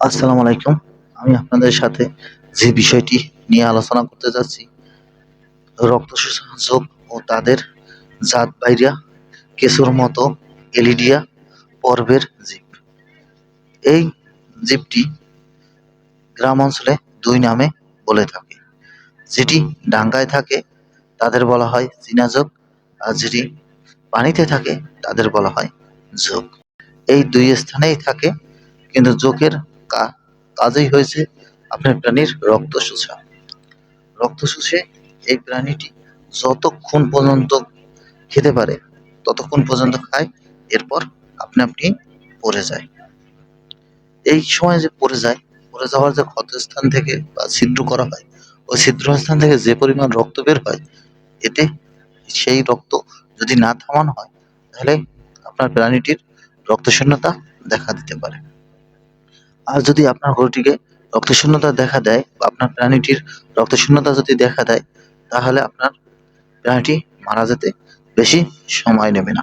আসসালামু আলাইকুম। আমি আপনাদের সাথে যে বিষয়টি নিয়ে আলোচনা করতে যাচ্ছি, রক্ত শোষক ও তাদের জাত বাইরিয়া কেঁচুর মতো এলিডিয়া পর্বের জীব। এই জীবটি গ্রাম অঞ্চলে দুই নামে বলে থাকে। যেটি ডাঙ্গায় থাকে, তাদের বলা হয় চীনাজোক আর যেটি পানিতে থাকে, তাদের বলা হয় যোগ এই দুই স্থানেই থাকে, কিন্তু যোগের কাজই হয়েছে আপনার প্রাণীর রক্ত শোষা রক্ত শুষে এই প্রাণীটি যতক্ষণ পর্যন্ত খেতে পারে, ততক্ষণ পর্যন্ত খায়, এরপর আপনি আপনি পড়ে যায়। এই সময় যে পড়ে যায়, পড়ে যাওয়ার যে ক্ষতস্থান থেকে বা ছিদ্র করা হয়, ওই ছিদ্র স্থান থেকে যে পরিমাণ রক্ত বের হয়, এতে সেই রক্ত যদি না থামানো হয়, তাহলে আপনার প্রাণীটির রক্তশূন্যতা দেখা দিতে পারে। আর যদি আপনার গরুটিকে রক্তশূন্যতা দেখা দেয় বা আপনার প্রাণীটির রক্তশূন্যতা যদি দেখা দেয়, তাহলে আপনার প্রাণীটি মারা যেতে বেশি সময় নেবে না।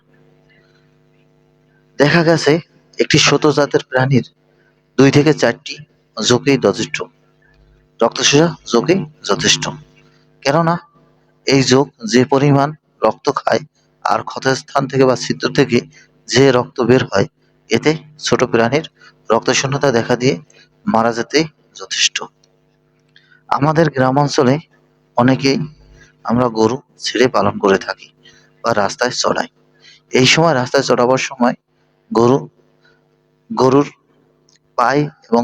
দেখা গেছে একটি শত জাতের প্রাণীর দুই থেকে চারটি যোগেই যথেষ্ট। রক্তশোষা যোগেই যথেষ্ট। কেননা এই যোগ যে পরিমাণ রক্ত খায় আর ক্ষতস্থান থেকে বা ছিদ্র থেকে যে রক্ত বের হয় এতে ছোট প্রাণীর রক্তশূন্যতা দেখা দিয়ে মারা যেতে যথেষ্ট। আমাদের গ্রাম অঞ্চলে অনেকেই আমরা গরু ছেড়ে পালন করে থাকি বা রাস্তায় চড়াই। এই সময় রাস্তায় চড়াবার সময় গরু, গরুর পায়ে এবং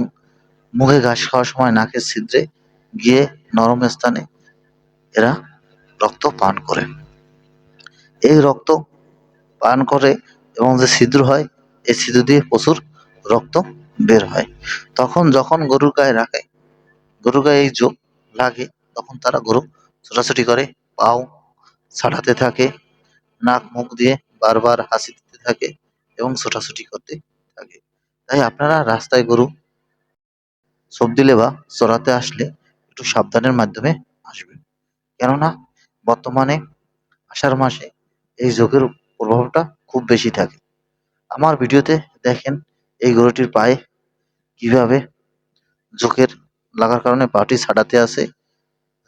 মুখে ঘাস খাওয়ার সময় নাকের ছিদ্রে গিয়ে নরম স্থানে এরা রক্ত পান করে। এই রক্ত পান করে এবং যে ছিদ্র হয় এই ছিদ্র দিয়ে প্রচুর রক্ত বের হয়। তখন যখন গরুর গায়ে রাখে, গরুর গায়ে এই যোগ লাগে, তখন তারা গরু ছোটাছুটি করে, পাও ছাড়াতে থাকে, নাক মুখ দিয়ে বারবার হাসি দিতে থাকে এবং ছোটাছুটি করতে থাকে। তাই আপনারা রাস্তায় গরু সব দিলে বা চড়াতে আসলে একটু সাবধানের মাধ্যমে আসবেন। কেননা বর্তমানে আষাঢ় মাসে এই যোগের প্রভাবটা খুব বেশি থাকে। আমার ভিডিওতে দেখেন এই গরুটির পায়ে কীভাবে জোকের লাগার কারণে পাটি ছাড়াতে আসে,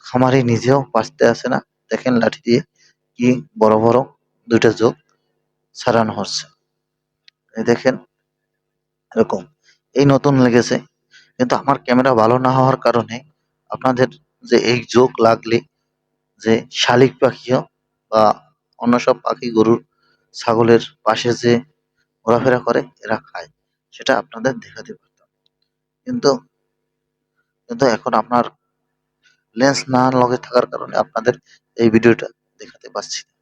খামারি নিজেও বাঁচতে আসে না। দেখেন লাঠি দিয়ে কি বড় বড় দুইটা যোগ ছাড়ানো হচ্ছে। দেখেন এরকম। এই নতুন লেগেছে, কিন্তু আমার ক্যামেরা ভালো না হওয়ার কারণে আপনাদের যে এই যোগ লাগলে যে শালিক পাখিও বা অন্য সব পাখি গরুর ছাগলের পাশে যে ঘোরাফেরা করে, এরা খায়। সেটা আপনাদের দেখাতে পারতাম। কিন্তু কিন্তু এখন আপনার লেন্স না লগে থাকার কারণে আপনাদের এই ভিডিওটা দেখাতে পারছি না।